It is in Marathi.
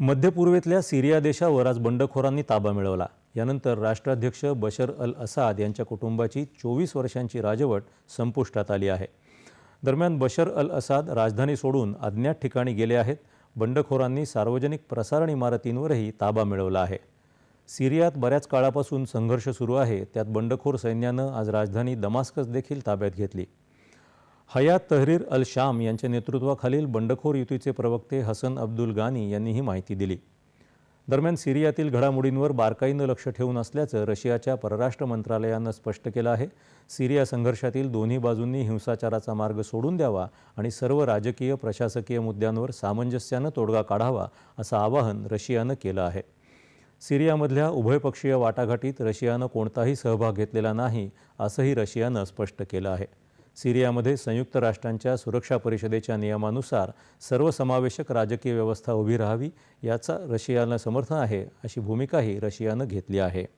मध्य पूर्वेतल्या सिरिया देशावर आज बंडखोरांनी ताबा मिळवला. यानंतर राष्ट्राध्यक्ष बशर अल असाद यांच्या कुटुंबाची चोवीस वर्षांची राजवट संपुष्टात आली आहे. दरम्यान बशर अल असाद राजधानी सोडून अज्ञात ठिकाणी गेले आहेत. बंडखोरांनी सार्वजनिक प्रसारण इमारतींवरही ताबा मिळवला आहे. सिरियात बऱ्याच काळापासून संघर्ष सुरू आहे. त्यात बंडखोर सैन्यानं आज राजधानी दमास्कस देखील ताब्यात घेतली. हयात तहरीर अल शाम यांच्या नेतृत्वाखालील बंडखोर युतीचे प्रवक्ते हसन अब्दुल गानी यांनी ही माहिती दिली. दरम्यान सिरियातील घडामोडींवर बारकाईनं लक्ष ठेवून असल्याचं रशियाच्या परराष्ट्र मंत्रालयानं स्पष्ट केलं आहे. सिरिया संघर्षातील दोन्ही बाजूंनी हिंसाचाराचा मार्ग सोडून द्यावा आणि सर्व राजकीय प्रशासकीय मुद्द्यांवर सामंजस्यानं तोडगा काढावा असं आवाहन रशियानं केलं आहे. सिरियामधल्या उभयपक्षीय वाटाघाटीत रशियानं कोणताही सहभाग घेतलेला नाही असंही रशियानं स्पष्ट केलं आहे. सिरियामध्ये संयुक्त राष्ट्रांच्या सुरक्षा परिषदेच्या नियमानुसार सर्वसमावेशक राजकीय व्यवस्था उभी राहावी याचा रशियाला समर्थन आहे अशी भूमिकाही रशियानं घेतली आहे.